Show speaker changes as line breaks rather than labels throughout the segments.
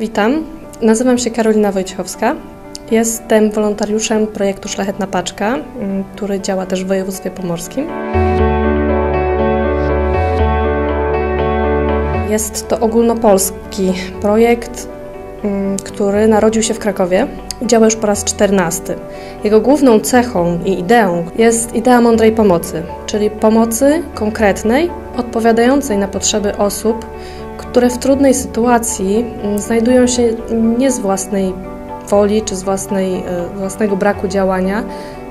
Witam, nazywam się Karolina Wojciechowska. Jestem wolontariuszem projektu Szlachetna Paczka, m, który działa też w województwie pomorskim. Jest to ogólnopolski projekt, m, który narodził się w Krakowie i działa już po raz czternasty. Jego główną cechą i ideą jest idea mądrej pomocy, czyli pomocy konkretnej, odpowiadającej na potrzeby osób, które w trudnej sytuacji mm, znajdują się nie z własnej woli czy z własnej, e, własnego braku działania.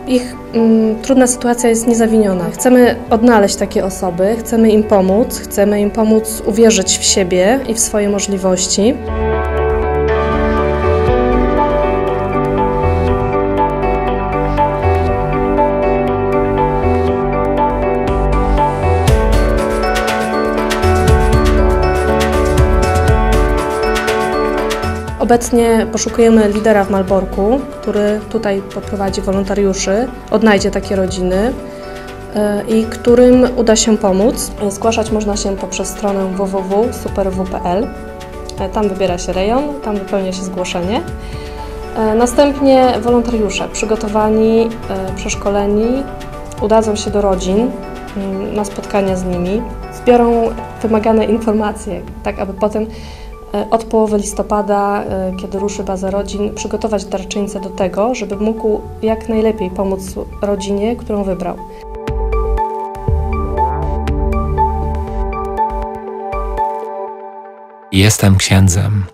Ich mm, trudna sytuacja jest niezawiniona. Chcemy odnaleźć takie osoby, chcemy im pomóc, chcemy im pomóc uwierzyć w siebie i w swoje możliwości. Obecnie poszukujemy lidera w Malborku, który tutaj poprowadzi wolontariuszy, odnajdzie takie rodziny e, i którym uda się pomóc. Zgłaszać można się poprzez stronę www.superw.pl. E, Tam wybiera się rejon, tam wypełnia się zgłoszenie. E, Następnie wolontariusze przygotowani, przeszkoleni udadzą się do rodzin mm, na spotkania z nimi, zbiorą wymagane informacje, tak aby potem od połowy listopada, e, kiedy ruszy baza rodzin, przygotować darczyńcę do tego, żeby mógł jak najlepiej pomóc rodzinie, którą wybrał.
Jestem księdzem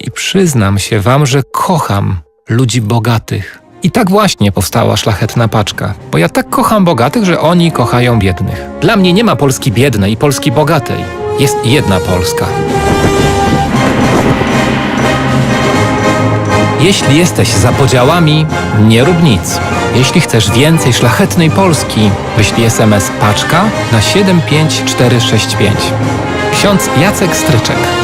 i przyznam się wam, że kocham ludzi bogatych. I tak właśnie powstała szlachetna paczka, bo ja tak kocham bogatych, że oni kochają biednych. Dla mnie nie ma Polski biednej i Polski bogatej. Jest jedna Polska. Jeśli jesteś za podziałami, nie rób nic. Jeśli chcesz więcej szlachetnej Polski, wyślij SMS paczka na 75465. Ksiądz Jacek Stryczek.